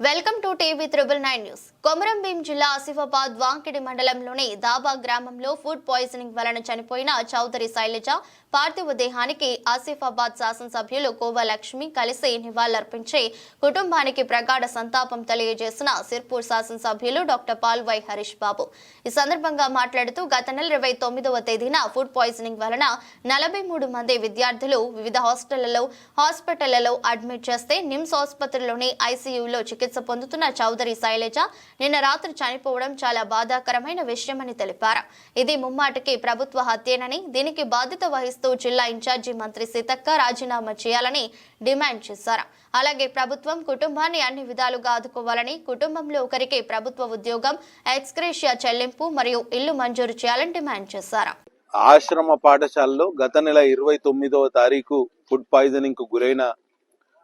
Welcome to TV triple nine news. Komaram Bheem జిల్లా ఆసిఫాబాద్ వాంకిడి మండలంలోని దాబా గ్రామంలో ఫుడ్ పాయిజనింగ్ వలన చనిపోయిన చౌదరి శైలజ పార్థివ దేహానికి ఆసిఫాబాద్ శాసనసభ్యులు కోవలక్ష్మి కలిసి నివాళులర్పించి కుటుంబానికి ప్రగాఢ సంతాపం తెలియజేసిన సిర్పూర్ శాసనసభ్యులు డాక్టర్ పాల్వై హరీష్ బాబు. ఈ సందర్భంగా మాట్లాడుతూ గత నెల ఇరవై తొమ్మిదవ తేదీన ఫుడ్ పాయిజనింగ్ వలన నలభై మూడు మంది విద్యార్థులు వివిధ హాస్టళ్ళలో హాస్పిటళ్ళలో అడ్మిట్ చేస్తే నిమ్స్ ఆసుపత్రిలోని ఐసీయూలో చికిత్స పొందుతున్న చౌదరి శైలజ నిన్న రాత్రి చనిపోవడం చాలా బాధాకరమైన విషయమని తెలిపారు. ఇది ముమ్మాటికి ప్రభుత్వ హత్యేనని దీనికి బాధ్యత వహిస్తూ జిల్లా ఇన్ఛార్జి మంత్రి సీతక్క రాజీనామా చేయాలని డిమాండ్ చేశారు. అలాగే ప్రభుత్వం కుటుంబాన్ని అన్ని విధాలుగా ఆదుకోవాలని కుటుంబంలో ఒకరికి ప్రభుత్వ ఉద్యోగం ఎక్స్క్రేషియా చెల్లింపు మరియు ఇల్లు మంజూరు చేయాలని డిమాండ్ చేశారు. ఆశ్రమ పాఠశాలలో గత నెల ఇరవై తొమ్మిదవ తారీఖు ఫుడ్ పాయిజనింగ్కు గురైన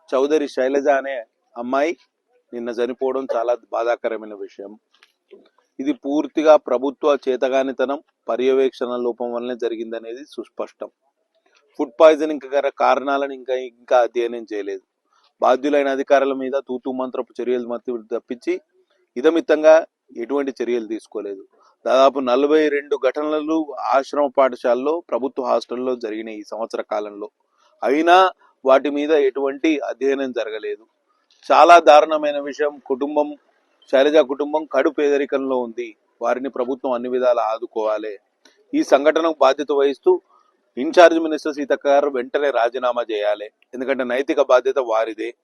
చౌదరి శైలజ అనే అమ్మాయి నిన్న చనిపోవడం చాలా బాధాకరమైన విషయం. ఇది పూర్తిగా ప్రభుత్వ చేతగానితనం పర్యవేక్షణ లోపం వల్లనే జరిగిందనేది సుస్పష్టం. ఫుడ్ పాయిజనింగ్ గల కారణాలను ఇంకా ఇంకా అధ్యయనం చేయలేదు. బాధ్యులైన అధికారుల మీద తూతు మంత్రపు చర్యలు మధ్య తప్పించి ఇదమిత్తంగా ఎటువంటి చర్యలు తీసుకోలేదు. దాదాపు నలభై రెండు ఘటనలు ఆశ్రమ పాఠశాలలో ప్రభుత్వ హాస్టల్లో జరిగిన ఈ సంవత్సర కాలంలో. అయినా వాటి మీద ఎటువంటి అధ్యయనం జరగలేదు. చాలా దారుణమైన విషయం. కుటుంబం శైలజ కుటుంబం కడు పేదరికంలో ఉంది. వారిని ప్రభుత్వం అన్ని విధాలా ఆదుకోవాలి. ఈ సంఘటనకు బాధ్యత వహిస్తూ ఇన్ఛార్జ్ మినిస్టర్ సీతక్క గారు వెంటనే రాజీనామా చేయాలి. ఎందుకంటే నైతిక బాధ్యత వారిదే.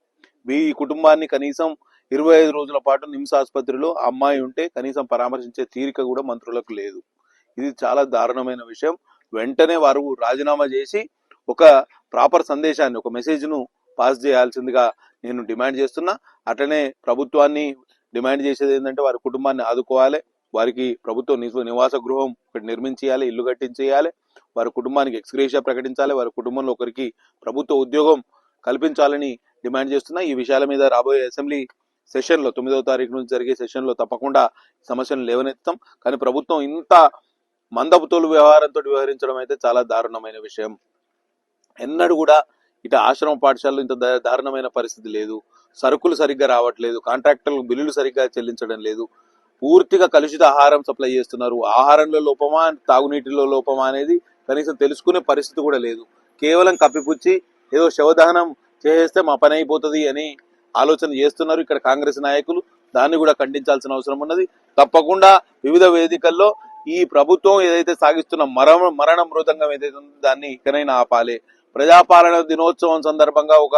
మీ ఈ కుటుంబాన్ని కనీసం ఇరవై ఐదు రోజుల పాటు నిమ్స్ ఆసుపత్రిలో అమ్మాయి ఉంటే కనీసం పరామర్శించే తీరిక కూడా మంత్రులకు లేదు. ఇది చాలా దారుణమైన విషయం. వెంటనే వారు రాజీనామా చేసి ఒక ప్రాపర్ సందేశాన్ని ఒక మెసేజ్ను పాస్ చేయాల్సిందిగా నేను డిమాండ్ చేస్తున్నా. అట్లనే ప్రభుత్వాన్ని డిమాండ్ చేసేది ఏంటంటే వారి కుటుంబాన్ని ఆదుకోవాలి. వారికి ప్రభుత్వ నిజ నివాస గృహం ఒకటి నిర్మించేయాలి ఇల్లు కట్టించేయాలి. వారి కుటుంబానికి ఎక్స్గ్రేషియా ప్రకటించాలి. వారి కుటుంబంలో ఒకరికి ప్రభుత్వ ఉద్యోగం కల్పించాలని డిమాండ్ చేస్తున్నా. ఈ విషయాల మీద రాబోయే అసెంబ్లీ సెషన్లో తొమ్మిదవ తారీఖు నుంచి జరిగే సెషన్లో తప్పకుండా సమస్యను లేవనెత్తాం కానీ ప్రభుత్వం ఇంత మందపుతోలు వ్యవహారంతో వ్యవహరించడం అయితే చాలా దారుణమైన విషయం. ఎన్నడూ కూడా ఇటు ఆశ్రమ పాఠశాలలో ఇంత దారుణమైన పరిస్థితి లేదు. సరుకులు సరిగ్గా రావట్లేదు. కాంట్రాక్టర్లు బిల్లులు సరిగ్గా చెల్లించడం లేదు. పూర్తిగా కలుషిత ఆహారం సప్లై చేస్తున్నారు. ఆహారంలో లోపమా తాగునీటిలో లోపమా అనేది కనీసం తెలుసుకునే పరిస్థితి కూడా లేదు. కేవలం కప్పిపుచ్చి ఏదో శవదహనం చేసేస్తే మా పని అయిపోతుంది అని ఆలోచన చేస్తున్నారు ఇక్కడ కాంగ్రెస్ నాయకులు. దాన్ని కూడా ఖండించాల్సిన అవసరం ఉన్నది. తప్పకుండా వివిధ వేదికల్లో ఈ ప్రభుత్వం ఏదైతే సాగిస్తున్న మరణ మరణ మృదంగం ఏదైతే ఉందో దాన్ని ఇకనైనా ఆపాలి. ప్రజాపాలన దినోత్సవం సందర్భంగా ఒక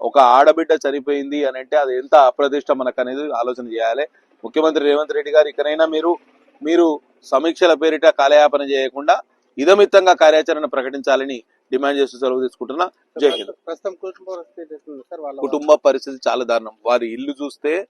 ఒక ఆడబిడ్డ చనిపోయింది అని అంటే అది ఎంత అప్రతిష్ట మనకు అనేది ఆలోచన చేయాలి. ముఖ్యమంత్రి రేవంత్ రెడ్డి గారు ఇకనైనా మీరు మీరు సమీక్షల పేరిట కాలయాపన చేయకుండా ఇదమిత్తంగా కార్యాచరణ ప్రకటించాలని డిమాండ్ చేస్తూ సెలవు తీసుకుంటున్నా. జై హింద్. కుటుంబ పరిస్థితి చాలా దారుణం. వారి ఇల్లు చూస్తే